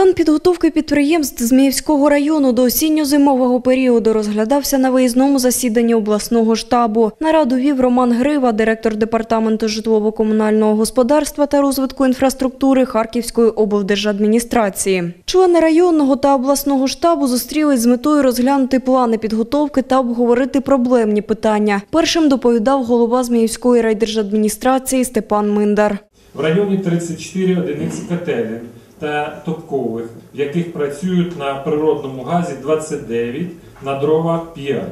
Стан підготовки підприємств Зміївського району до осінньо-зимового періоду розглядався на виїзному засіданні обласного штабу. Нараду вів Роман Грива, директор департаменту житлово-комунального господарства та розвитку інфраструктури Харківської облдержадміністрації. Члени районного та обласного штабу зустрілись з метою розглянути плани підготовки та обговорити проблемні питання. Першим доповідав голова Зміївської райдержадміністрації Степан Миндар. В районі 34 одиниці котелень та топкових, в яких працюють на природному газі 29, на дровах 5.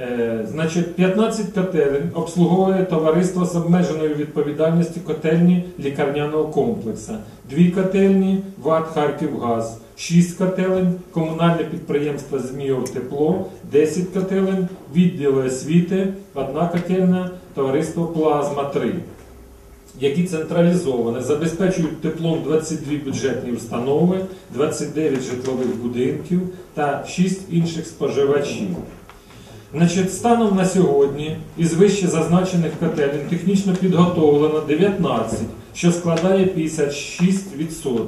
Е, Значить, 15 котелень обслуговує товариство з обмеженою відповідальністю котельні лікарняного комплексу. Дві котельні ВАТ Харківгаз, 6 котелень, комунальне підприємство Зміїв Тепло, 10 котелень, відділи освіти, одна котельня, товариство Плазма 3 які централізовано забезпечують теплом 22 бюджетні установи, 29 житлових будинків та 6 інших споживачів. Значить, станом на сьогодні із вище зазначених котелень технічно підготовлено 19, що складає 56%,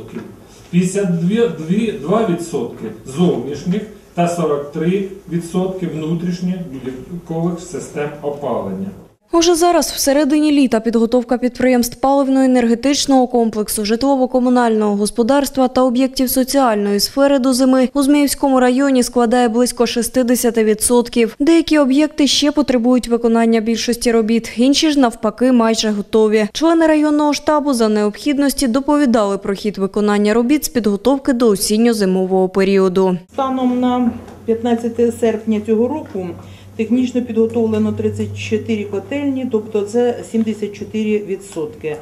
52% зовнішніх та 43% внутрішніх будинкових систем опалення. Уже зараз, всередині літа, підготовка підприємств паливно-енергетичного комплексу, житлово-комунального господарства та об'єктів соціальної сфери до зими у Зміївському районі складає близько 60%. Деякі об'єкти ще потребують виконання більшості робіт, інші ж навпаки майже готові. Члени районного штабу за необхідності доповідали про хід виконання робіт з підготовки до осінньо-зимового періоду. Станом на 15 серпня цього року технічно підготовлено 34 котельні, тобто це 74%.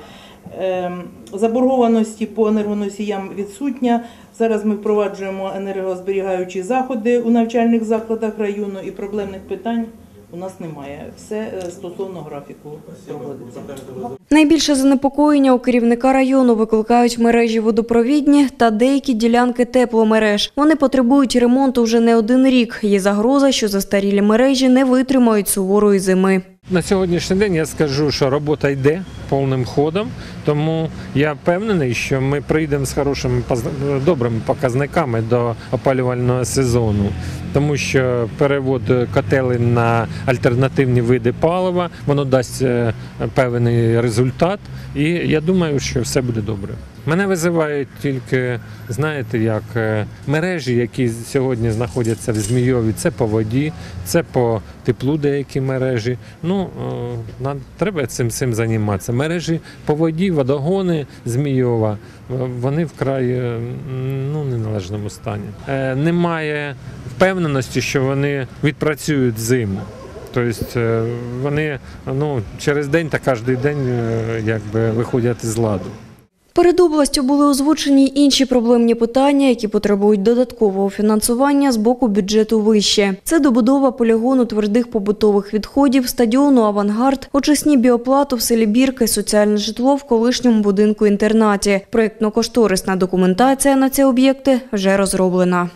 Ем, Заборгованості по енергоносіям відсутня. Зараз ми впроваджуємо енергозберігаючі заходи у навчальних закладах району і проблемних питань у нас немає. Все е, стосовно графіку проводиться. Найбільше занепокоєння у керівника району викликають мережі водопровідні та деякі ділянки тепломереж. Вони потребують ремонту вже не один рік. Є загроза, що застарілі мережі не витримають суворої зими. На сьогоднішній день я скажу, що робота йде повним ходом, тому я впевнений, що ми прийдемо з хорошими добрими показниками до опалювального сезону, тому що перевод котелень на альтернативні види палива воно дасть е, певний результат, і я думаю, що все буде добре. Мене визивають тільки, знаєте, як е, мережі, які сьогодні знаходяться в Змійові. Це по воді, це по теплу деякі мережі. Ну, е, нам треба цим цим займатися. Мережі по воді, водогони Змійова, е, вони вкрай е, ну, неналежному стані. Е, Немає впевненості, що вони відпрацюють зиму. Тобто е, вони ну, через день та кожен день е, якби, виходять із ладу. Перед областю були озвучені інші проблемні питання, які потребують додаткового фінансування з боку бюджету вище. Це добудова полігону твердих побутових відходів, стадіону «Авангард», очисні біоплату в селі Бірки, соціальне житло в колишньому будинку-інтернаті. Проєктно-кошторисна документація на ці об'єкти вже розроблена.